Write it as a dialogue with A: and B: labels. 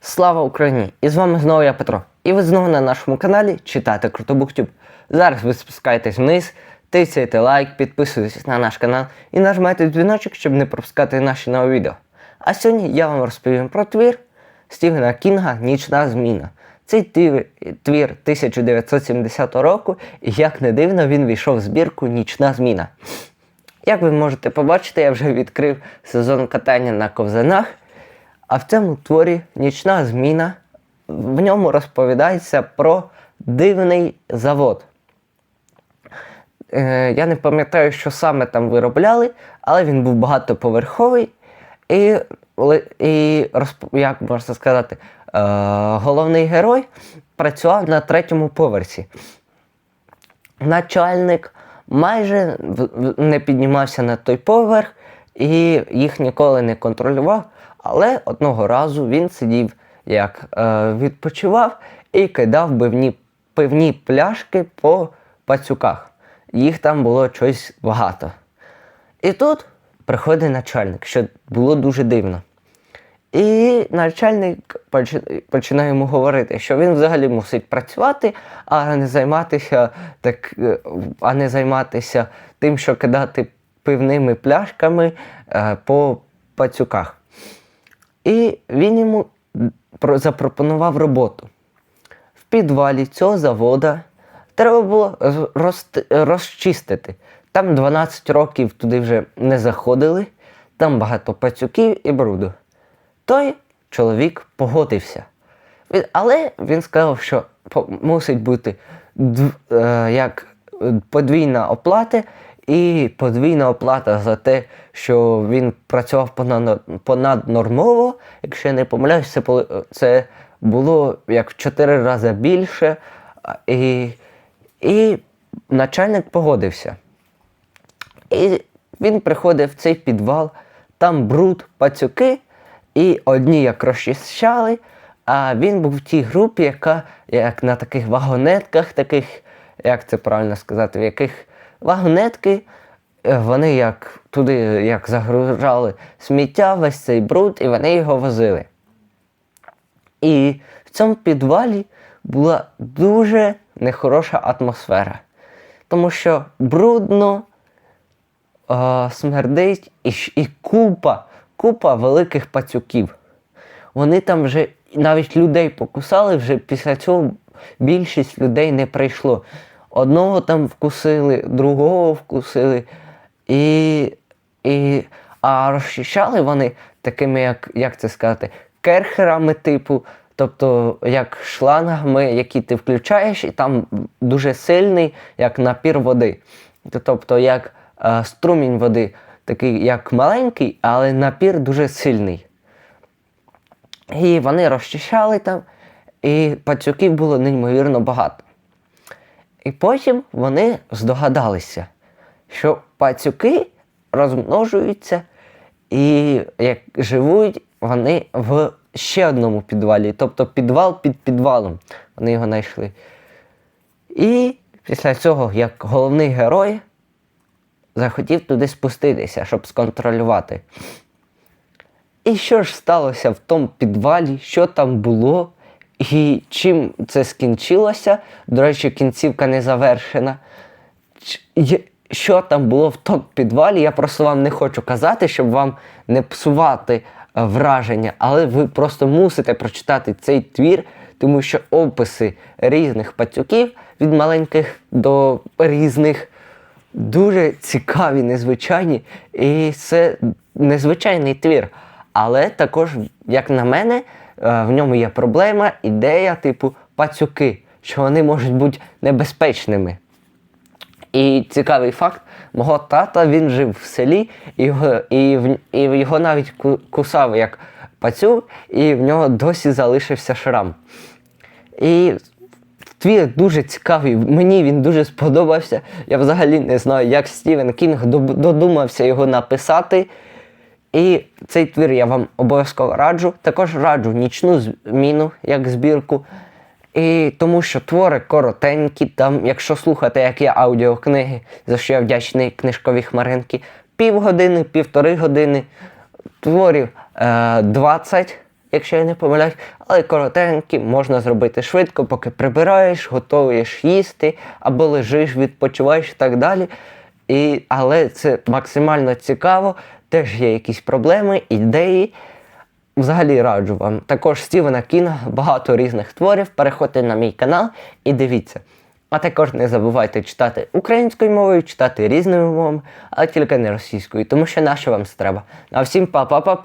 A: Слава Україні! І з вами знову я Петро. І ви знову на нашому каналі читайте Крутобуктюб. Зараз ви спускаєтесь вниз, тисяйте лайк, підписуйтесь на наш канал і нажимайте дзвіночок, щоб не пропускати наші нові відео. А сьогодні я вам розповім про твір Стівена Кінга Нічна зміна. Цей твір 1970 року, і як не дивно, він війшов в збірку Нічна зміна. Як ви можете побачити, я вже відкрив сезон катання на ковзанах. А в цьому творі нічна зміна. В ньому розповідається про дивний завод. Е, я не пам'ятаю, що саме там виробляли, але він був багатоповерховий і, і як можна сказати, е, головний герой працював на третьому поверсі начальник майже не піднімався на той поверх і їх ніколи не контролював. Але одного разу він сидів, як е, відпочивав, і кидав пивні, пивні пляшки по пацюках. Їх там було щось багато. І тут приходить начальник, що було дуже дивно. І начальник починає йому говорити, що він взагалі мусить працювати, а не займатися так, е, а не займатися тим, що кидати пивними пляшками е, по пацюках. І він йому запропонував роботу. В підвалі цього завода треба було роз- роз- розчистити. Там 12 років туди вже не заходили, там багато пацюків і бруду. Той чоловік погодився. Але він сказав, що мусить бути е, як подвійна оплата і подвійна оплата за те, що він працював понад- понаднормово. Якщо я не помиляюсь, це, це було як в 4 рази більше. І, і начальник погодився. І він приходить в цей підвал, там бруд, пацюки, і одні як розчищали, а він був в тій групі, яка як на таких вагонетках, таких, як це правильно сказати, в яких вагонетки, е, вони як туди як загружали сміття, весь цей бруд, і вони його возили. І в цьому підвалі була дуже нехороша атмосфера. Тому що брудно, е, смердить і, і купа, купа великих пацюків. Вони там вже навіть людей покусали, вже після цього більшість людей не прийшло. Одного там вкусили, другого вкусили. І, і, а розчищали вони такими, як, як це сказати, керхерами типу, тобто як шлангами, які ти включаєш, і там дуже сильний, як напір води. Тобто як е, струмінь води, такий як маленький, але напір дуже сильний. І вони розчищали там, і пацюків було неймовірно багато. І потім вони здогадалися, що пацюки розмножуються і як живуть вони в ще одному підвалі, тобто підвал під підвалом. Вони його знайшли. І після цього, як головний герой, захотів туди спуститися, щоб сконтролювати. І що ж сталося в тому підвалі, що там було, і чим це скінчилося. До речі, кінцівка не завершена. Що там було в тому підвалі, я просто вам не хочу казати, щоб вам не псувати е, враження, але ви просто мусите прочитати цей твір, тому що описи різних пацюків від маленьких до різних дуже цікаві, незвичайні. І це незвичайний твір. Але також, як на мене, в ньому є проблема, ідея, типу пацюки, що вони можуть бути небезпечними. І цікавий факт, мого тата він жив в селі, і його, і і його навіть кусав як пацюк, і в нього досі залишився шрам. І твір дуже цікавий. Мені він дуже сподобався. Я взагалі не знаю, як Стівен Кінг додумався його написати. І цей твір я вам обов'язково раджу. Також раджу нічну зміну як збірку. І тому що твори коротенькі, там, якщо слухати, як є аудіокниги, за що я вдячний книжкові хмаринки, півгодини, півтори години, творів е, 20 якщо я не помиляюсь, але коротенькі можна зробити швидко, поки прибираєш, готуєш їсти, або лежиш, відпочиваєш і так далі. І, але це максимально цікаво, теж є якісь проблеми, ідеї. Взагалі раджу вам. Також Стівена Кінга, багато різних творів. Переходьте на мій канал і дивіться. А також не забувайте читати українською мовою, читати різними мовами, а тільки не російською, тому що наше вам треба. А всім па-па-па-па!